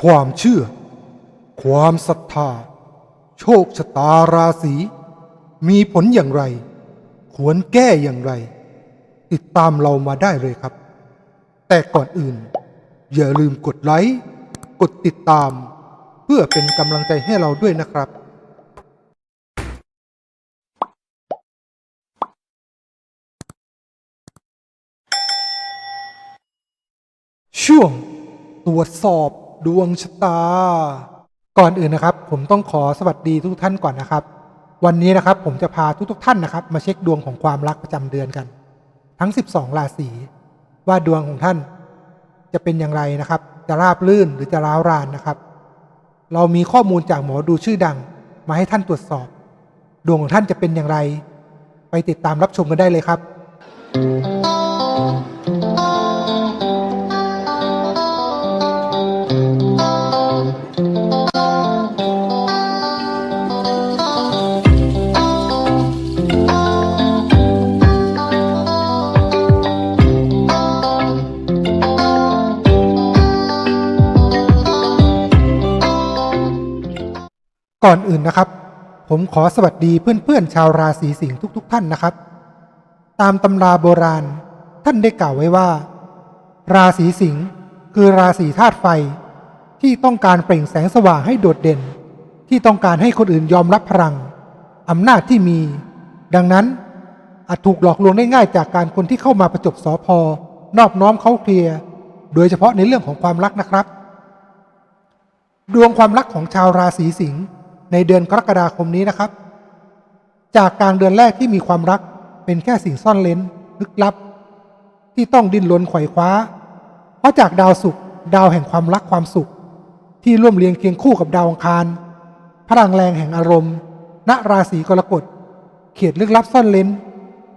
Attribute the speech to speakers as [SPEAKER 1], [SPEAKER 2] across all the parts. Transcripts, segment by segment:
[SPEAKER 1] ความเชื่อ ความศรัทธา โชคชะตาราศี มีผลอย่างไร ควรแก้อย่างไร ติดตามเรามาได้เลยครับ แต่ก่อนอื่น อย่าลืมกดไลค์ กดติดตาม เพื่อเป็นกำลังใจให้เราด้วยนะครับ ช่วงตรวจสอบ ดวงชะตา ก่อนอื่นนะครับ ผมต้องขอสวัสดีทุกท่านก่อนนะครับ วันนี้นะครับผมจะพาทุกๆท่านนะครับ มาเช็คดวงของความรักประจำเดือนกัน ทั้ง 12 ราศีว่าดวงของท่าน จะเป็นอย่างไรนะครับ จะราบรื่นหรือจะร้าวรานนะครับ เรามีข้อมูลจากหมอดูชื่อดัง มาให้ท่านตรวจสอบ ดวงของท่านจะเป็นอย่างไร ไปติดตามรับชมกันได้เลยครับ ก่อนอื่นนะครับ ผมขอสวัสดีเพื่อนๆชาวราศีสิงห์ทุก ๆ ท่านนะครับ ตามตำราโบราณท่านได้กล่าวไว้ว่า ราศีสิงห์คือราศีธาตุไฟ ที่ต้องการเปล่งแสงสว่างให้โดดเด่น ที่ต้องการให้คนอื่นยอมรับพลังอำนาจที่มี ดังนั้นอาจถูกหลอกลวงได้ง่ายจากการคนที่เข้ามาประจบสอพอนอบน้อมเขาเคลียร์โดยเฉพาะในเรื่องของความรักนะครับ ดวงความรักของชาวราศีสิงห์ ในเดือนกรกฎาคมนี้นะครับ จากกลางเดือนแรกที่มีความรักเป็นแค่สิ่งซ่อนเลนลึกลับ ที่ต้องดิ้นรนไขว่คว้า เพราะจากดาวศุกร์ดาวแห่งความรักความสุข ที่ร่วมเรียงเคียงคู่กับดาวอังคารพลังแรงแห่งอารมณ์ ณราศีกรกฎเขตลึกลับซ่อนเลน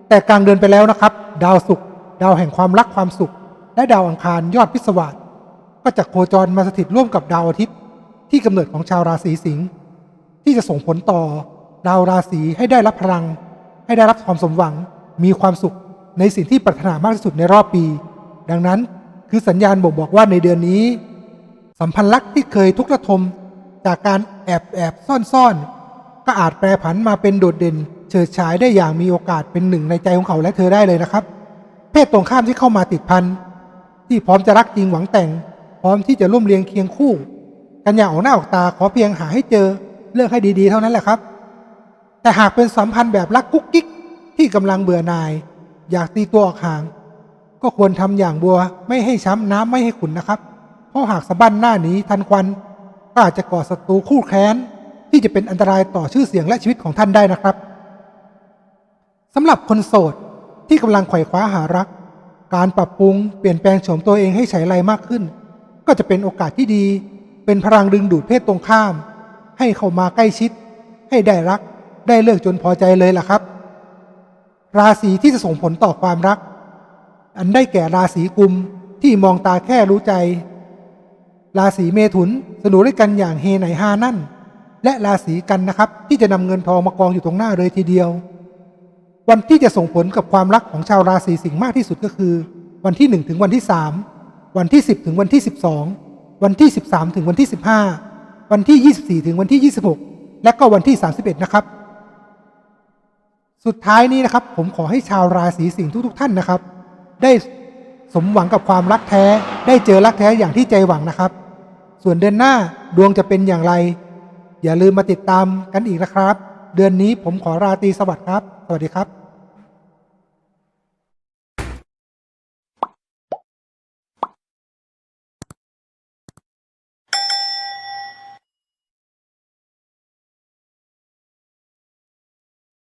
[SPEAKER 1] แต่กลางเดือนไปแล้วนะครับ ดาวศุกร์ดาวแห่งความรักความสุข และดาวอังคารยอดพิศวาสก็จะโคจรมาสถิตร่วมกับดาวอาทิตย์ ที่กำเนิดของชาวราศีสิงห์ ที่จะส่งผลต่อดาวราศีให้ได้รับพลัง ให้ได้รับความสมหวัง มีความสุขในสิ่งที่ปรารถนามากที่สุดในรอบปี ดังนั้นคือสัญญาณบ่งบอกว่าในเดือนนี้ สัมพันธ์รักที่เคยทุกข์ระทม จากการแอบแอบซ่อนซ่อนก็อาจแปรผันมาเป็นโดดเด่น เฉิดฉายได้อย่างมีโอกาสเป็นหนึ่งในใจของเขาและเธอได้เลยนะครับ เพศตรงข้ามที่เข้ามาติดพันที่พร้อมจะรักจริงหวังแต่ง พร้อมที่จะร่วมเรียงเคียงคู่ กันอย่างออกหน้าออกตาขอเพียงหาให้เจอ เลือกให้ดีๆ เท่านั้นแหละครับ แต่หากเป็นสัมพันธ์แบบรักกุ๊กกิ๊กที่กำลังเบื่อหน่าย อยากตีตัวออกห่าง ก็ควรทำอย่างบัวไม่ให้ช้ำน้ำไม่ให้ขุนนะครับ เพราะหากสะบั้นหน้าหนีทันควันก็อาจจะก่อศัตรูคู่แค้น ที่จะเป็นอันตรายต่อชื่อเสียงและชีวิตของท่านได้นะครับสำหรับคนโสดที่กำลังไขว่คว้าหารัก การปรับปรุงเปลี่ยนแปลงโฉมตัวเองให้ใช้ไรมากขึ้น ก็จะเป็นโอกาสที่ดี เป็นพลังดึงดูดเพศตรงข้าม ให้เข้ามาใกล้ชิด ให้ได้รักได้เลิกจนพอใจเลยล่ะครับ ราศีที่จะส่งผลต่อความรัก อันได้แก่ราศีกุมที่มองตาแค่รู้ใจ ราศีเมถุนสนุกด้วยกันอย่างเฮไหนฮานั่น และราศีกันนะครับ ที่จะนำเงินทองมากองอยู่ตรงหน้าเลยทีเดียว วันที่จะส่งผลกับความรักของชาวราศีสิงห์มากที่สุดก็คือ วันที่1ถึงวันที่3วันที่ 10 ถึงวันที่ 12 วันที่ 13 ถึงวันที่ 15 วันที่ 24 ถึงวันที่ 26 และก็วันที่ 31 นะครับ สุดท้ายนี้นะครับ ผมขอให้ชาวราศีสิงห์ทุกๆ ท่านนะครับ ได้สมหวังกับความรักแท้ ได้เจอรักแท้อย่างที่ใจหวังนะครับ ส่วนเดือนหน้าดวงจะเป็นอย่างไร อย่าลืมมาติดตามกันอีกนะครับ เดือนนี้ผมขอราตรีสวัสดิ์ครับ สวัสดีครับ